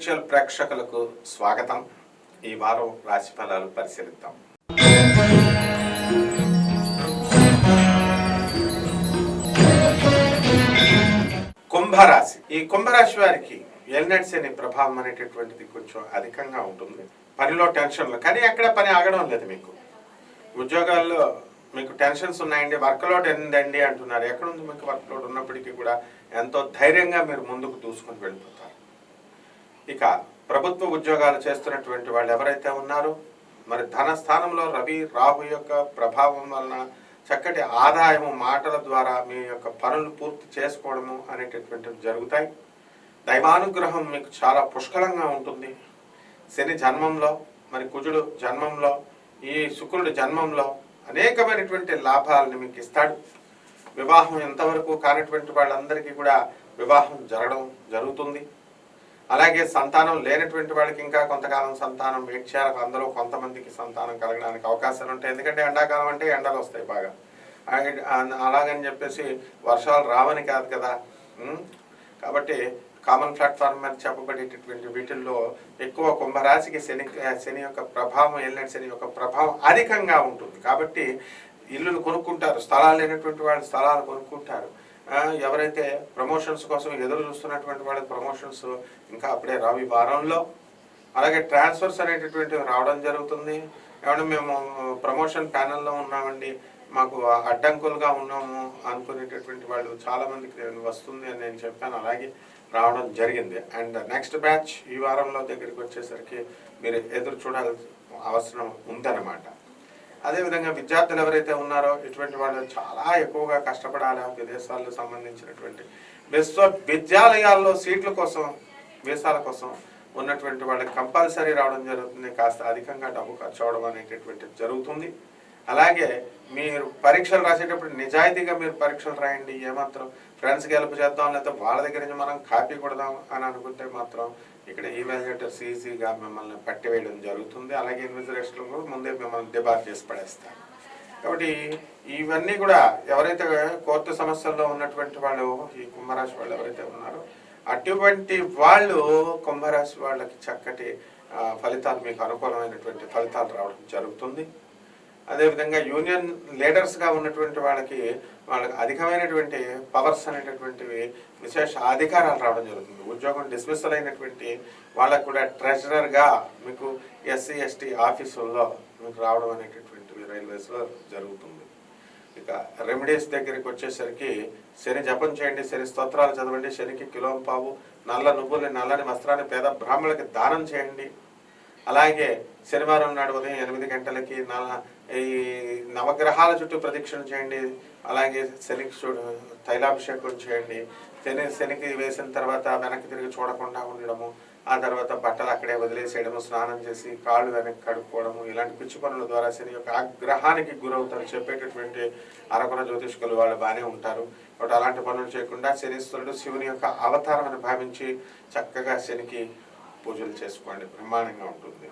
ప్రేక్షకులకు స్వాగతం. ఈ వారం రాశి ఫలాలు పరిశీలిద్దాం. కుంభరాశి. ఈ కుంభరాశి వారికి ఎల్నెట్స్ అనే ప్రభావం అనేటటువంటిది కొంచెం అధికంగా ఉంటుంది. పనిలో టెన్షన్లు. కానీ ఎక్కడ పని ఆగడం లేదు మీకు. ఉద్యోగాల్లో మీకు టెన్షన్స్ ఉన్నాయండి వర్క్లోడ్ ఎందండి అంటున్నారు. ఎక్కడ ఉంది మీకు వర్క్లోడ్? ఉన్నప్పటికీ కూడా ఎంతో ధైర్యంగా మీరు ముందుకు దూసుకొని వెళ్ళిపోతారు. ఇక ప్రభుత్వ ఉద్యోగాలు చేస్తున్నటువంటి వాళ్ళు ఎవరైతే ఉన్నారో మరి ధన స్థానంలో రవి రాహు యొక్క ప్రభావం వలన చక్కటి ఆదాయము మాటల ద్వారా మీ యొక్క పనులు పూర్తి చేసుకోవడము అనేటటువంటివి జరుగుతాయి. దైవానుగ్రహం మీకు చాలా పుష్కలంగా ఉంటుంది. శని జన్మంలో మరి కుజుడు జన్మంలో ఈ శుక్రుడు జన్మంలో అనేకమైనటువంటి లాభాలను మీకు ఇస్తాడు. వివాహం ఎంతవరకు కానటువంటి వాళ్ళందరికీ కూడా వివాహం జరగడం జరుగుతుంది. అలాగే సంతానం లేనటువంటి వాళ్ళకి ఇంకా కొంతకాలం సంతానం వెయిట్ అందరూ కొంతమందికి సంతానం కలగడానికి అవకాశాలు ఉంటాయి. ఎందుకంటే ఎండాకాలం అంటే ఎండలు వస్తాయి బాగా. అలాగని చెప్పేసి వర్షాలు రావని కాదు కదా. కాబట్టి కామన్ ప్లాట్ఫామ్ మీద చెప్పబడేటటువంటి వీటిల్లో ఎక్కువ కుంభరాశికి శని శని యొక్క ప్రభావం ఎల్లటి శని యొక్క ప్రభావం అధికంగా ఉంటుంది. కాబట్టి ఇల్లులు కొనుక్కుంటారు. స్థలాలు లేనటువంటి వాళ్ళు స్థలాలు కొనుక్కుంటారు. ఎవరైతే ప్రమోషన్స్ కోసం ఎదురు చూస్తున్నటువంటి వాళ్ళకి ప్రమోషన్స్ ఇంకా అప్పుడే రావి వారంలో. అలాగే ట్రాన్స్ఫర్స్ అనేటటువంటివి రావడం జరుగుతుంది. ఏమంటే మేము ప్రమోషన్ ప్యానెల్లో ఉన్నామండి. మాకు అడ్డంకులుగా ఉన్నాము అనుకునేటటువంటి వాళ్ళు చాలామందికి వస్తుంది అని నేను చెప్పాను. అలాగే రావడం జరిగింది. అండ్ నెక్స్ట్ బ్యాచ్ ఈ వారంలో దగ్గరికి వచ్చేసరికి మీరు ఎదురు చూడాల్సిన అవసరం ఉందన్నమాట. అదేవిధంగా విద్యార్థులు ఎవరైతే ఉన్నారో ఇటువంటి వాళ్ళు చాలా ఎక్కువగా కష్టపడాలి. విదేశాల్లో సంబంధించినటువంటి విశ్వవిద్యాలయాల్లో సీట్ల కోసం వీసాల కోసం ఉన్నటువంటి వాళ్ళకి కంపల్సరీ రావడం జరుగుతుంది. కాస్త అధికంగా డబ్బు ఖర్చు అవడం అనేటటువంటిది జరుగుతుంది. అలాగే మీరు పరీక్షలు రాసేటప్పుడు నిజాయితీగా మీరు పరీక్షలు రాయండి. ఏమాత్రం ఫ్రెండ్స్కి హెల్ప్ చేద్దాం లేకపోతే వాళ్ళ దగ్గర నుంచి మనం కాపీ కొడదాం అని అనుకుంటే మాత్రం ఇక్కడ ఈవాల్యుయేటర్స్ ఈజీగా మిమ్మల్ని పట్టివేయడం జరుగుతుంది. అలాగే ఇన్విజిలేషన్లు కూడా ముందే మిమ్మల్ని డిబార్ చేసి పడేస్తారు. కాబట్టి ఇవన్నీ కూడా ఎవరైతే కోర్టు సమస్యల్లో ఉన్నటువంటి వాళ్ళు ఈ కుంభరాశి వాళ్ళు ఎవరైతే ఉన్నారో అటువంటి వాళ్ళు కుంభరాశి వాళ్ళకి చక్కటి ఫలితాలు మీకు అనుకూలమైనటువంటి ఫలితాలు రావడం జరుగుతుంది. అదేవిధంగా యూనియన్ లీడర్స్గా ఉన్నటువంటి వాళ్ళకి వాళ్ళకి అధికమైనటువంటి పవర్స్ అనేటటువంటివి విశేష అధికారాలు రావడం జరుగుతుంది. ఉద్యోగం డిస్మిస్సల్ అయినటువంటి వాళ్ళకు కూడా ట్రెజరర్గా మీకు ఎస్సీ ఎస్టీ ఆఫీసుల్లో మీకు రావడం అనేటటువంటివి రైల్వేస్లో జరుగుతుంది. ఇక రెమెడీస్ దగ్గరికి వచ్చేసరికి శని జపం చేయండి శని స్తోత్రాలు చదవండి శనికి కిలో పావు నల్ల నువ్వుల్ని నల్లని వస్త్రాన్ని పేద బ్రాహ్మణులకి దానం చేయండి అలాగే శనివారం నాడు ఉదయం ఎనిమిది గంటలకి ఈ నవగ్రహాల చుట్టూ ప్రదక్షిణ చేయండి. అలాగే శనికి తైలాభిషేకం చేయండి. శని శనికి వేసిన తర్వాత వెనక్కి తిరిగి చూడకుండా ఉండడము ఆ తర్వాత బట్టలు అక్కడే వదిలేసేయడము స్నానం చేసి కాళ్ళు వెనక్కి కడుక్కోవడము ఇలాంటి పిచ్చి పనుల ద్వారా శని యొక్క ఆగ్రహానికి గురవుతారు. చెప్పేటటువంటి అరకున జ్యోతిష్కులు వాళ్ళు బాగానే ఉంటారు. కాబట్టి అలాంటి పనులు చేయకుండా శనీశ్వరుడు శివుని యొక్క అవతారం అని భావించి చక్కగా శనికి పూజలు చేసుకోండి బ్రహ్మాండంగా ఉంటుంది.